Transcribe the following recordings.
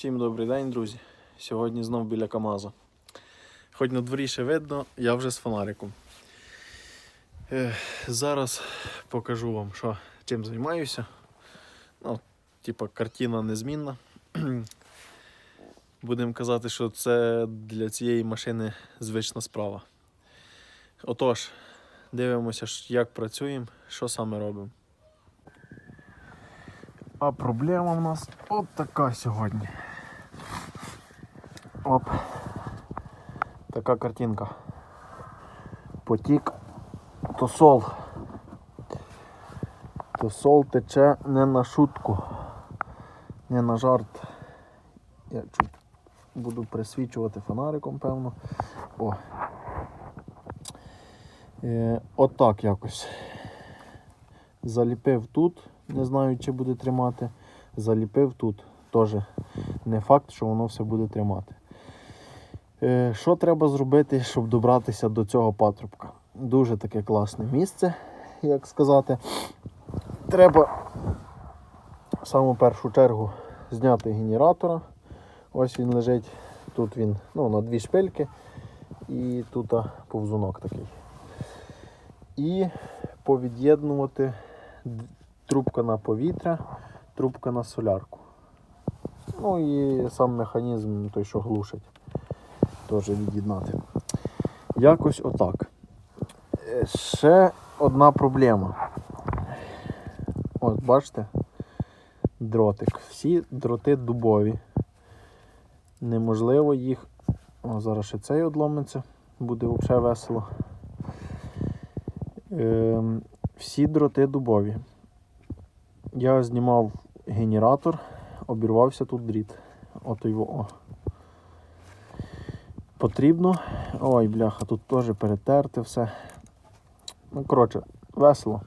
Всім добрий день, друзі. Сьогодні знов біля Камаза. Хоч на дворі ще видно, я вже з фонариком. Зараз покажу вам, що, чим займаюся. Ну, типа картина незмінна. Будемо казати, що це для цієї машини звична справа. Отож, дивимося, як працюємо, що саме робимо. А проблема в нас от така сьогодні. Оп. Така картинка. Потік тосол. Тосол тече не на шутку, не на жарт. Я буду присвічувати фонариком, певно. О. Е, отак якось. Заліпив тут, не знаю, чи буде тримати. Заліпив тут. Теж не факт, що воно все буде тримати. Е, що треба зробити, щоб добратися до цього патрубка? Дуже таке класне місце, як сказати. Треба в саму першу чергу зняти генератора. Ось він лежить. Тут він ну, на дві шпильки і тут повзунок такий. І повід'єднувати трубка на повітря, трубка на солярку. Ну і сам механізм той, що глушить, теж від'єднати. Якось отак. Е, Ще одна проблема. От, бачите? Дротик. Всі дроти дубові. Неможливо їх. О, зараз ще цей одломиться, буде взагалі весело. Ем, всі дроти дубові. Я знімав генератор, обірвався тут дріт. От його. Потрібно. Ой, бляха, тут теж перетерти все. Ну, коротше, весело.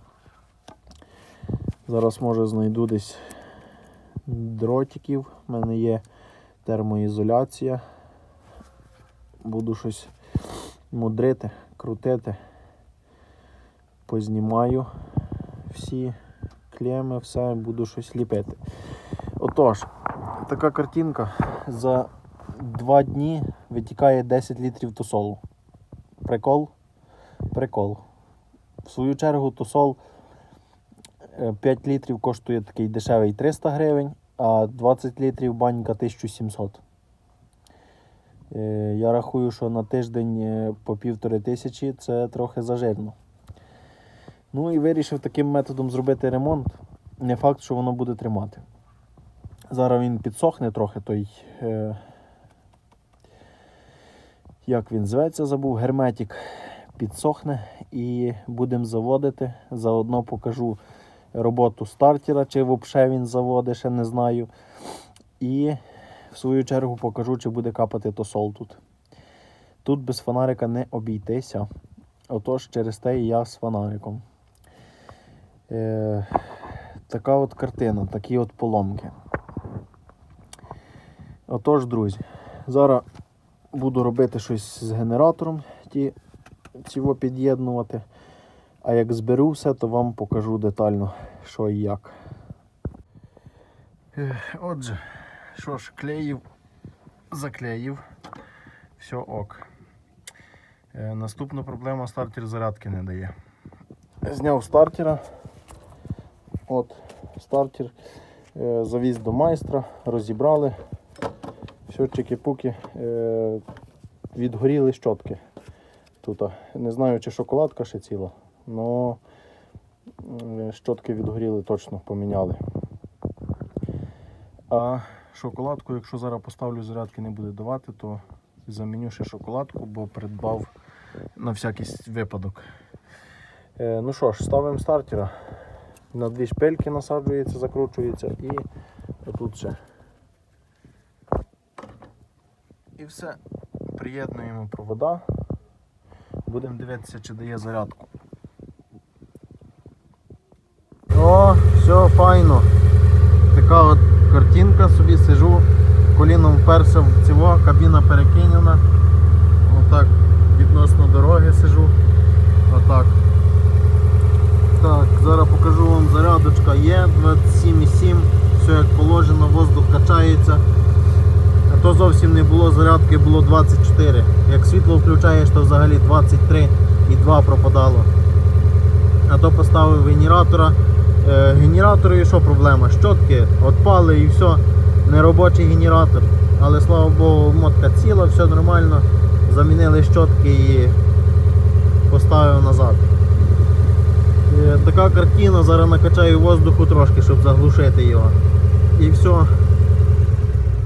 Зараз може знайду десь дротиків. У мене є термоізоляція. Буду щось мудрити, крутити. Познімаю всі клеми, все, буду щось ліпити. Отож, така картинка. За два дні витікає 10 літрів тосолу. Прикол? Прикол. В свою чергу тосол е, 5 літрів коштує такий дешевий 300 гривень, а 20 літрів банька 1700. Е, Я рахую, що на тиждень е, по півтори тисячі це трохи зажирно. Ну і вирішив таким методом зробити ремонт. Не факт, що воно буде тримати. Зараз він підсохне трохи той. Як він зветься, забув, герметик підсохне і будемо заводити. Заодно покажу роботу стартера, чи взагалі він заводить, ще не знаю. І в свою чергу покажу, чи буде капати тосол тут. Тут без фонарика не обійтися. Отож, через те і я з фонариком. Е, така от картина, такі от поломки. Отож, друзі, зараз буду робити щось з генератором, ті, цього під'єднувати. А як зберу все, то вам покажу детально, що і як. Е, Отже, що ж, клеїв, заклеїв, все ок. Е, Наступна проблема стартер зарядки не дає. Зняв стартера. От, стартер. Е, Завіз до майстра, розібрали. Все, чики-пуки. Е, Відгоріли щотки. Тут. Не знаю, чи шоколадка ще ціла, але щотки відгоріли, точно поміняли. А шоколадку, якщо зараз поставлю зарядки не буде давати, то заміню ще шоколадку, бо придбав на всякий випадок. Е, ну що ж, ставимо стартера. На дві шпильки насаджується, закручується і отут ще. І все. Приєднуємо провода. Будемо дивитися, чи дає зарядку. О, все файно. Така от картинка собі сижу, коліном вперся в цього, кабіна перекинена. Отак відносно дороги сижу. Отак. Так, зараз покажу вам зарядочка є 27,7, все як положено, воздух качається. То зовсім не було зарядки, було 24. Як світло включаєш, то взагалі 23 і 2 пропадало. А то поставив генератора. Е, генераторові що проблема? Щотки відпали і все. Неробочий генератор. Але слава Богу, мотка ціла, все нормально. Замінили щотки і поставив назад. Е, Така картина, зараз накачаю воздуху трошки, щоб заглушити його. І все.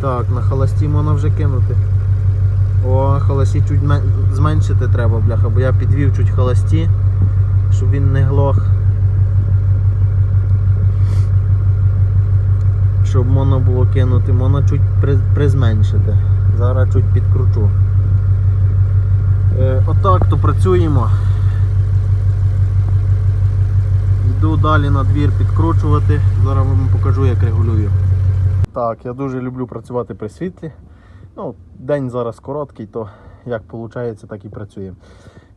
Так, на холості можна вже кинути. О, холості чуть зменшити треба, бляха, бо я підвів чуть холості, щоб він не глох. Щоб можна було кинути, можна чуть при, призменшити. Зараз чуть підкручу. Е, отак то працюємо. Йду далі на двір підкручувати. Зараз вам покажу, як регулюю. Так, я дуже люблю працювати при світлі. Ну, день зараз короткий, то як виходить, так і працює.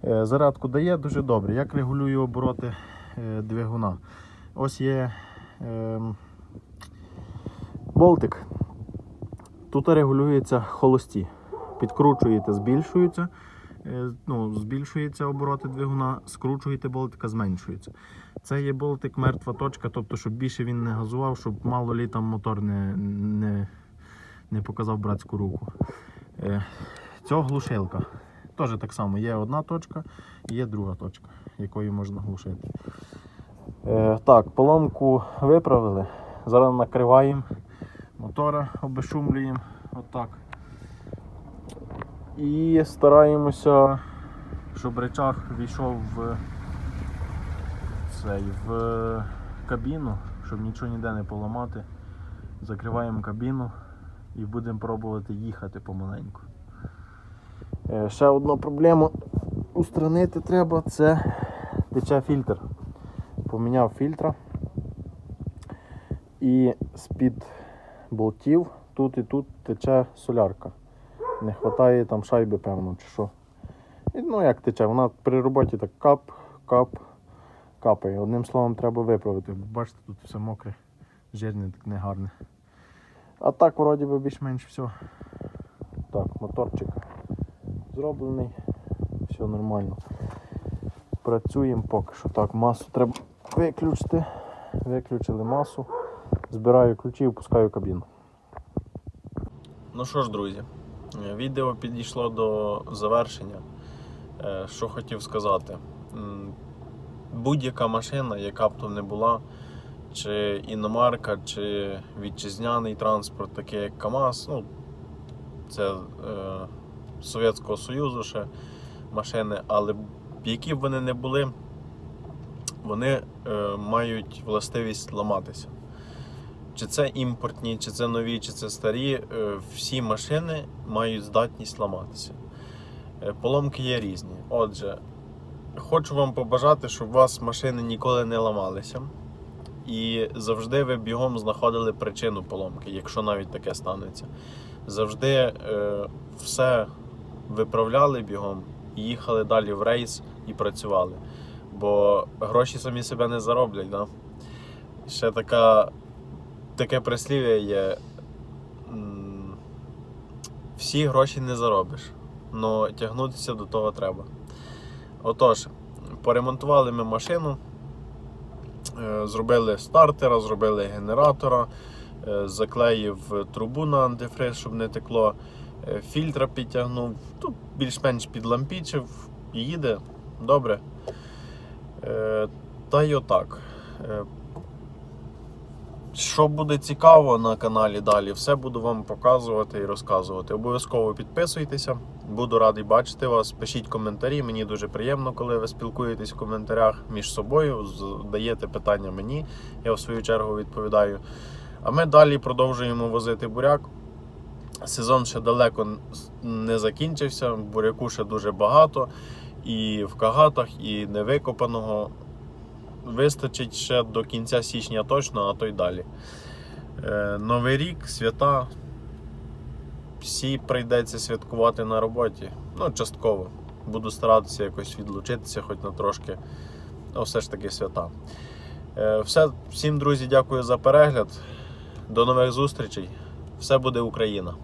Е, Зарядку дає дуже добре. Як регулюю обороти е, двигуна? Ось є ем, болтик. Тут регулюється холості. Підкручуєте, збільшується. Е, Ну, збільшується обороти двигуна, скручуєте болтика, зменшується. Це є болтик мертва точка, тобто, щоб більше він не газував, щоб мало лі там мотор не, не, не показав братську руку. Е, Цього глушилка. Теж так само є одна точка є друга точка, якою можна глушити. Е, так, поломку виправили. Зараз накриваємо мотора, обешумлюємо отак. І стараємося, щоб речах війшов в цей в кабіну, щоб нічого ніде не поламати. Закриваємо кабіну і будемо пробувати їхати помаленьку. Е, Ще одну проблему устранити треба, це тече фільтр. Поміняв фільтра і з-під болтів тут і тут тече солярка. Не вистачає там шайби, певно, чи що. І, ну як тече, вона при роботі так кап, кап, капає. Одним словом, треба виправити. Бачите, тут все мокре, жирне, так негарне. А так, вроді би, більш-менш все. Так, моторчик зроблений, все нормально. Працюємо поки що. Так, масу треба виключити. Виключили масу. Збираю ключі і впускаю кабіну. Ну що ж, друзі, відео підійшло до завершення. Е, Що хотів сказати. Будь-яка машина, яка б то не була, чи іномарка, чи вітчизняний транспорт, такий як КАМАЗ, ну, це е, Совєтського Союзу ще машини, але які б вони не були, вони е, мають властивість ламатися. Чи це імпортні, чи це нові, чи це старі, е, всі машини мають здатність ламатися. Е, Поломки є різні. Отже, хочу вам побажати, щоб у вас машини ніколи не ламалися. І завжди ви бігом знаходили причину поломки, якщо навіть таке станеться. Завжди е, все виправляли бігом, їхали далі в рейс і працювали. Бо гроші самі себе не зароблять. Да? Ще така, таке прислів'я є. Всі гроші не заробиш, але тягнутися до того треба. Отож, поремонтували ми машину, е, зробили стартера, зробили генератора, е, заклеїв трубу на антифриз, щоб не текло, е, фільтра підтягнув, тут більш-менш підлампічив, їде добре. Та й отак. Що буде цікаво на каналі далі, все буду вам показувати і розказувати. Обов'язково підписуйтеся, буду радий бачити вас. Пишіть коментарі. Мені дуже приємно, коли ви спілкуєтесь в коментарях між собою, задаєте питання мені, я в свою чергу відповідаю. А ми далі продовжуємо возити буряк. Сезон ще далеко не закінчився, буряку ще дуже багато. І в кагатах, і невикопаного вистачить ще до кінця січня точно, а то й далі. Е, Новий рік, свята. Всі прийдеться святкувати на роботі. Ну, частково. Буду старатися якось відлучитися, хоч на трошки. Ну, все ж таки свята. Е, Все, всім, друзі, дякую за перегляд. До нових зустрічей. Все буде Україна!